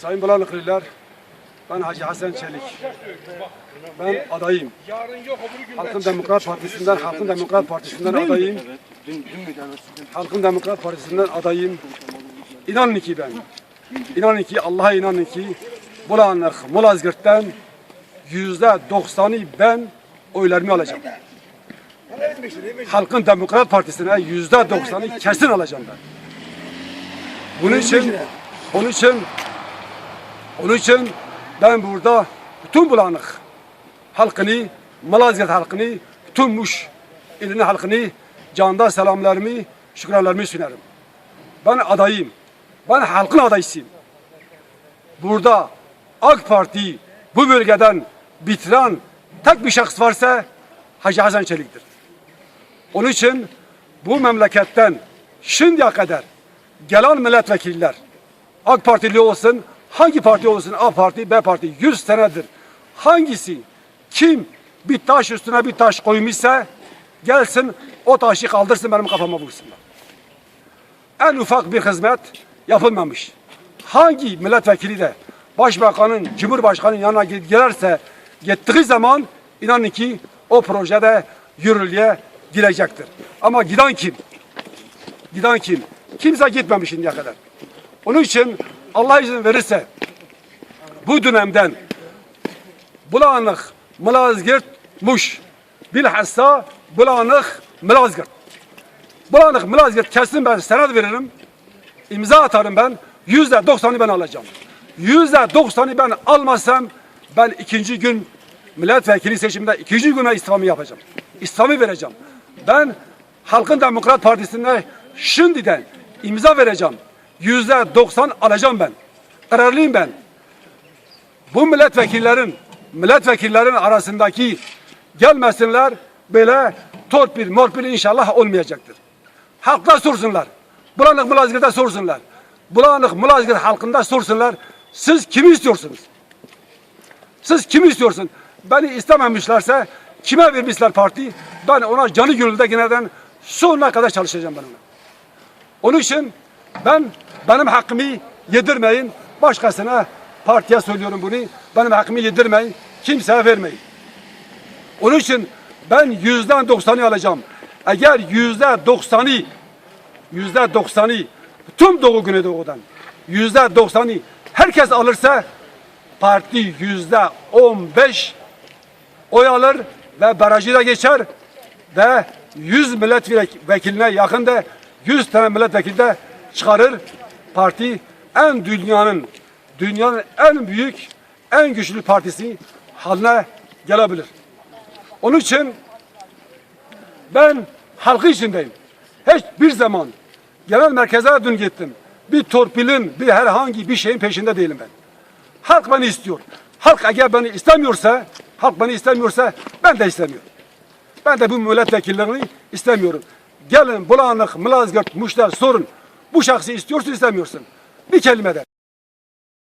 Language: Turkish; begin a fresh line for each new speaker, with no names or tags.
Sayın Bulanıklılar, ben Hacı Hasan Çelik. Ben adayım. Halkın Demokrat Partisi'nden, Halkın Demokrat Partisi'nden adayım. Halkın Demokrat Partisi'nden adayım. İnanın ki ben. İnanın ki, Allah'a inanın ki Bulanık, Mulazgirt'ten yüzde doksanı ben oylarımı alacağım. Halkın Demokrat Partisi'ne yüzde doksanı kesin alacağım ben. Bunun için, onun için, onun için ben burada bütün Bulanık halkını, Malazgirt halkını, bütün Muş ilinin halkını candan selamlarımı, şükranlarımı sunarım. Ben adayım. Ben halkın adaysıyım. Burada AK Parti bu bölgeden bitiren tek bir şahıs varsa Hacı Hasan Çelik'tir. Onun için bu memleketten şimdiye kadar gelen milletvekiller AK Partili olsun, hangi parti olsun A parti, B parti 100 senedir hangisi kim bir taş üstüne bir taş koymuşsa gelsin o taşı kaldırsın benim kafama vursunlar. En ufak bir hizmet yapılmamış. Hangi milletvekili de başbakanın, cumhurbaşkanının yanına girerse gittiği zaman inanın ki o projede yürürlüğe girecektir. Ama giden kim? Giden kim? Kimse gitmemiş şimdiye kadar. Onun için Allah izin verirse bu dönemden Bulanık, Malazgirt, Muş. Bilhassa Bulanık, Malazgirt. Bulanık, Malazgirt kesin ben senat veririm. İmza atarım ben. Yüzde doksanı ben alacağım. Yüzde doksanı ben almazsam ben ikinci gün milletvekili seçiminde ikinci güne istifamı yapacağım. İstifamı vereceğim. Ben Halkın Demokrat Partisi'ne şimdiden imza vereceğim. Yüzde doksan alacağım ben. Kararlıyım ben. Bu milletvekillerin milletvekillerin arasındaki gelmesinler böyle torpil morpil inşallah olmayacaktır. Halkta sorsunlar. Bulanık Mulazgirt'te sorsunlar. Bulanık Mulazgirt halkında sorsunlar. Siz kimi istiyorsunuz? Siz kimi istiyorsun? Beni istememişlerse kime vermişler parti? Ben ona canı gönülde yeniden sonuna kadar çalışacağım ben ona. Onun için ben benim hakkımı yedirmeyin. Başkasına partiye söylüyorum bunu. Benim hakkımı yedirmeyin. Kimseye vermeyin. Onun için ben yüzden doksanı alacağım. Eğer yüzde doksanı yüzde doksanı tüm Doğu Güneydoğu'dan yüzde doksanı herkes alırsa parti yüzde on beş oy alır ve barajı da geçer ve 100 milletvekiline yakın da 100 tane milletvekili de çıkarır. Parti en dünyanın dünyanın en büyük en güçlü partisi haline gelebilir. Onun için ben halkı içindeyim. Hiçbir zaman genel merkeze dün gittim. Bir torpilin, bir herhangi bir şeyin peşinde değilim ben. Halk beni istiyor. Halk eğer beni istemiyorsa, halk beni istemiyorsa ben de istemiyorum. Ben de bu milletvekillerini istemiyorum. Gelin Bulanık, Mılazgirt, Muş'ta sorun. Bu şahsı istiyorsun istemiyorsun. Bir kelime de.